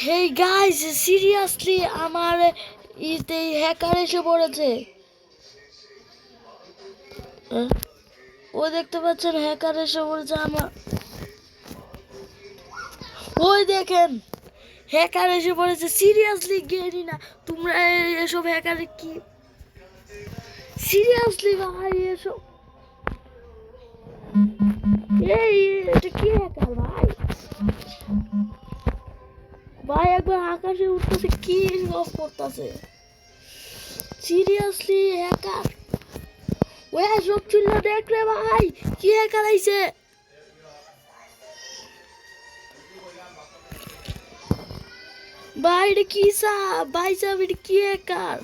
Hey guys seriously আমার ইতে hacker এসে পড়েছে। আহ, ও দেখতে পাচ্ছেন হ্যাকার এসে পড়েছে আমার। ওই দেখেন হ্যাকার এসে পড়েছে। সিরিয়াসলি গেরি না তোমরা এসব হ্যাকারে কি? সিরিয়াসলি ভাই এসব। এই এটা কি হ্যাকার ভাই? ভাই একবার আকাশে উঠতেছে, কি সব করতেছে? সিরিয়াসলি হ্যাকার ওই সব ছিল দেখ রে ভাই, কি হ্যাকার আইছে ভাই, এটা কি সাপ? ভাই সাহেব এটা কি হ্যাকার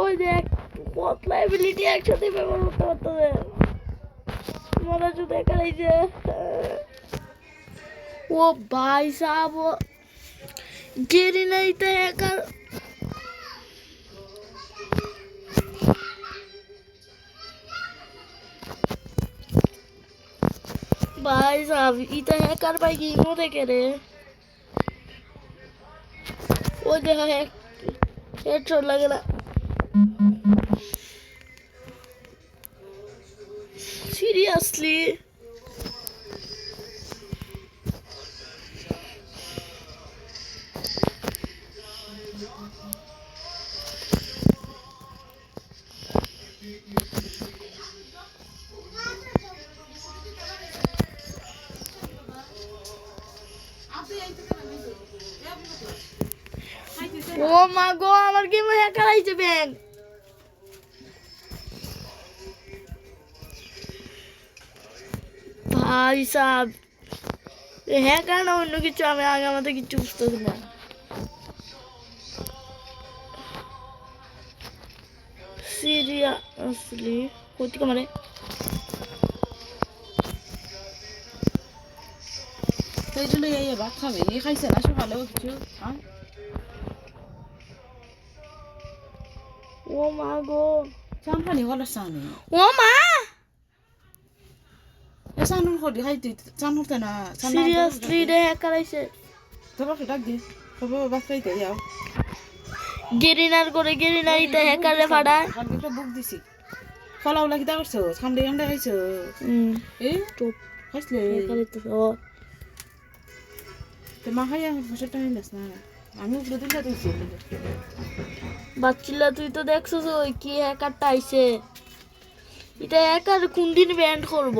ওই দেখ কত লাইবিলিটি একসাথে ব্যবহার করতে পারতেছে। हमारा जो देखा नहीं वो भाई साहब गिरी ही नहीं थे कर भाई साहब इत हैकर भाई की गेमों देखे रहे वो जो है हेडशॉट तो लग रहा সিরিয়াসলি ও মা গো আমার গেমে হ্যাকার আইছে ব্যাংক ভাই সাহ হ্যাকার না অন্য কিছু আমি আগে আমাদের কিছু বুঝতেছি না। সিরিয়াসলি কোথেকে মানে সেই জন্য এই ভাত খাবে। এই খাইছে না সকালেও কিছু হ্যাঁ? ও মা গো। চান পানি কলার চানি ও মা! এ চানুন করি খাই তুই চান হতে না সিরিয়াসলি রে আইছে তোর ডাক দি যাও গেরিনার করে গেরিনার ইতে হ্যাকারে ফাড়ায় কালকে একটা বুক দিছি। ফলাও লাগি তা করছ খামড়ে খামড়ে খাইছো? খাইছিলে? হ্যাকার ইতে ও তো মা খাইয়া না। আমি উপরে দিলে তুই বাচ্চিলা তুই তো দেখছিস ওই কি হ্যাকারটা আইছে। এটা হ্যাকার কোন দিন ব্যান্ড করব?